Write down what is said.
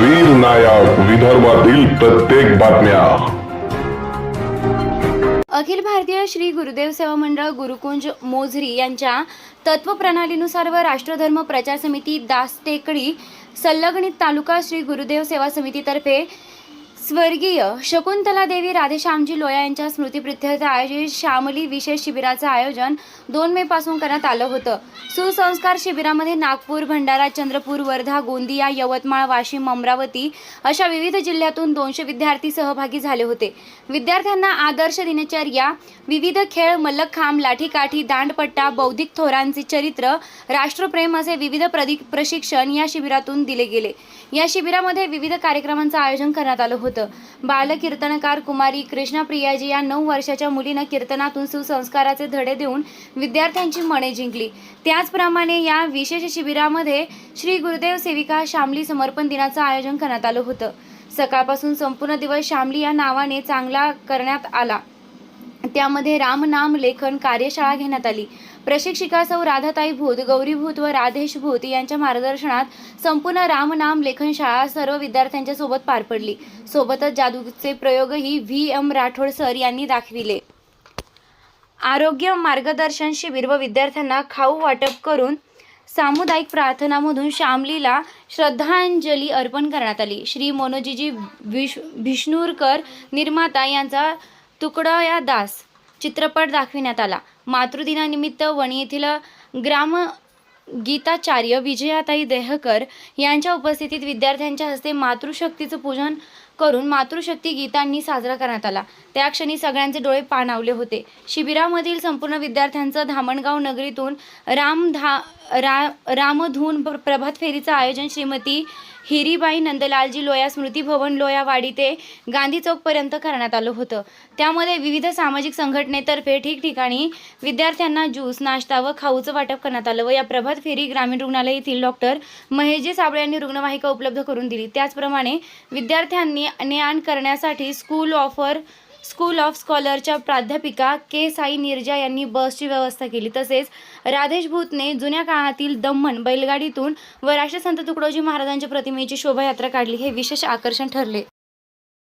वीर नायक विदर्भातील प्रत्येक बातम्या. अखिल भारतीय श्री गुरुदेव सेवा मंडळ गुरुकुंज मोझरी यांच्या तत्वप्रणालीनुसार व राष्ट्रधर्म प्रचार समिती दासटेकडी संलग्नित तालुका श्री गुरुदेव सेवा समितीतर्फे स्वर्गीय शकुंतला देवी राधेश्यामजी लोया यांच्या स्मृतीप्रित्यर्थ आयोजित श्यामली विशेष शिबिराचं आयोजन दोन मे पासून करण्यात आलं होतं. सुसंस्कार शिबिरामध्ये नागपूर भंडारा चंद्रपूर वर्धा गोंदिया यवतमाळ वाशिम अमरावती अशा विविध जिल्ह्यातून दोनशे विद्यार्थी सहभागी झाले होते. विद्यार्थ्यांना आदर्श दिनचर्या विविध खेळ मल्लखांब लाठीकाठी दांडपट्टा बौद्धिक थोरांचे चरित्र राष्ट्रप्रेम असे विविध प्रशिक्षण या शिबिरातून दिले गेले. या शिबिरामध्ये विविध कार्यक्रमांचं आयोजन करण्यात आलं होतं. बालकीर्तनकार कुमारी कृष्णा प्रियाजी या नऊ वर्षाच्या मुलीनं कीर्तनातून सुसंस्काराचे धडे देऊन विद्यार्थ्यांची मने जिंकली. त्याचप्रमाणे या विशेष शिबिरामध्ये श्री गुरुदेव सेविका शामली समर्पण दिनाचं आयोजन करण्यात आलं होतं. सकाळपासून संपूर्ण दिवस शामली या नावाने चांगला करण्यात आला. त्यामध्ये रामनाम लेखन कार्यशाळा घेण्यात आली. प्रशिक्षिका सौ राधाताई भूत गौरी भूत व राधेश भूत यांच्या मार्गदर्शनात संपूर्ण रामनाम लेखन शाळा सर्व विद्यार्थ्यांच्या सोबत पार पडली. सोबतच जादूचे प्रयोगही व्ही. एम. राठोड सर यांनी दाखविले. आरोग्य मार्गदर्शन शिबिर व विद्यार्थ्यांना खाऊ वाटप करून सामुदायिक प्रार्थनामधून श्यामलीला श्रद्धांजली अर्पण करण्यात आली. श्री मनोजीजी विश भिष्णूरकर निर्माता यांचा तुकडया दास चित्रपट दाखविण्यात आला. मातृदिनानिमित्त वणी येथील ग्राम गीताचार्य विजयाताई देहकर यांच्या उपस्थितीत विद्यार्थ्यांच्या हस्ते मातृशक्तीचं पूजन करून मातृशक्ती गीतांनी साजरा करण्यात आला. त्या क्षणी सगळ्यांचे डोळे पाणावले होते. शिबिरामधील संपूर्ण विद्यार्थ्यांचं धामणगाव नगरीतून रामधा रा रामधून प्रभात फेरीचं आयोजन श्रीमती हिरीबाई नंदलालजी लोया स्मृती भवन लोयावाडी ते गांधी चौकपर्यंत करण्यात आलं होतं. त्यामध्ये विविध सामाजिक संघटनेतर्फे ठिकठिकाणी विद्यार्थ्यांना ज्यूस नाश्ता व खाऊचं वाटप करण्यात आलं व या प्रभात फेरी ग्रामीण रुग्णालय येथील डॉक्टर महेशजी साबळे यांनी रुग्णवाहिका उपलब्ध करून दिली. त्याचप्रमाणे विद्यार्थ्यांनी ज्ञान करण्यासाठी स्कूल ऑफर स्कूल ऑफ स्कॉलरच्या प्राध्यापिका के साई निर्जा यांनी बसची व्यवस्था केली. तसेच राधेश भूतने जुन्या काळातील दमन बैलगाडीतून व राष्ट्रसंत तुकडोजी महाराजांच्या प्रतिमेची शोभायात्रा काढली हे विशेष आकर्षण ठरले.